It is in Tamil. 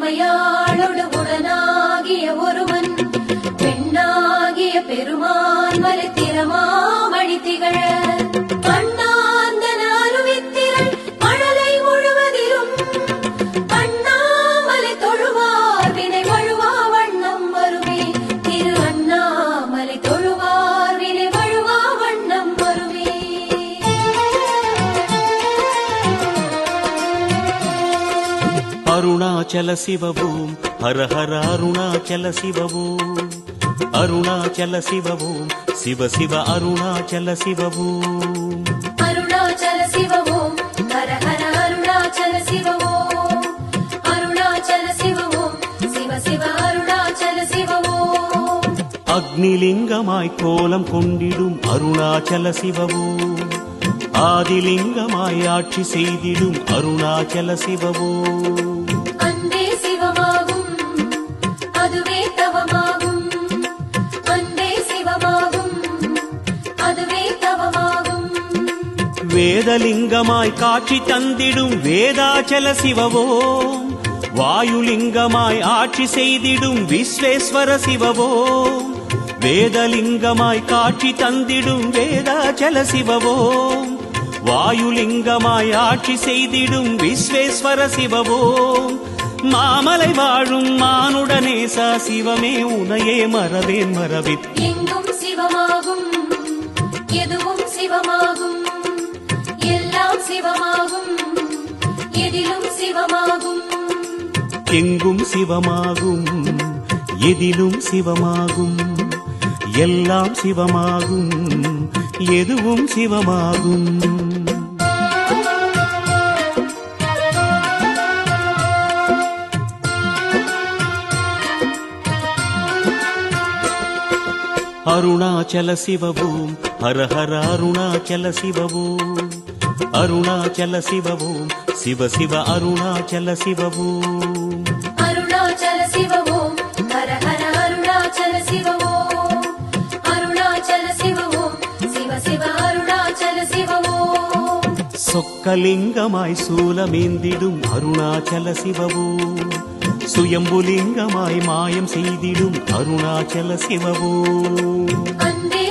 பெருமையாளோடு உடனாகிய ஒருவன் பெண்ணாகிய பெருமான் மலை திறமாமணி திகழ அருணாச்சல சிவபூம் ஹர ஹர அருணாச்சல சிவபூம் அருணாச்சல சிவபூம் சிவ சிவ அருணாச்சல சிவபூம் அருணாச்சல சிவவோம் ஹர ஹர அருணாச்சல சிவவோம் அருணாச்சல சிவவோம் சிவ சிவ அருணாச்சல சிவவோம் அக்னிலிங்கமாய் கோலம் கொண்டிடும் அருணாச்சல சிவபூம் ஆதிலிங்கமாய் ஆட்சி செய்திடும் அருணாச்சல சிவபூம் வேதலிங்கமாய் காட்சி தந்திடும் வேதாச்சல சிவவோம் வாயுலிங்கமாய் ஆட்சி செய்திடும் விஸ்வேஸ்வர சிவவோம் வேதலிங்கமாய் காட்சி தந்திடும் வேதாச்சல சிவவோம் வாயுலிங்கமாய் ஆட்சி செய்திடும் விஸ்வேஸ்வர சிவவோம் மாமலை வாழும் மானுடனே சா சிவமே உனையே மறவேன் மறவித். எங்கும் சிவமாகும் எதுவும் சிவமாகும். எங்கும் சிவமாகும் எதிலும் சிவமாகும் எல்லாம் சிவமாகும் எதுவும் சிவமாகும். அருணாச்சல சிவபூம் ஹரஹர அருணாச்சல சிவபூம். அருணாச்சல சிவபூம் சிவ சிவ அருணாச்சல சிவபூம் அருணாச்சல சிவவோம் ஹர ஹர அருணாச்சல சிவவோம் அருணாச்சல சிவவோம் சிவ சிவ அருணாச்சல சிவவோம் சொக்கலிங்கமாய் சூலமேந்திடும் அருணாச்சல சிவபூம் சுயம்புலிங்கமாய் மாயம் செய்திடும் அருணாச்சல சிவபூம் அன்பே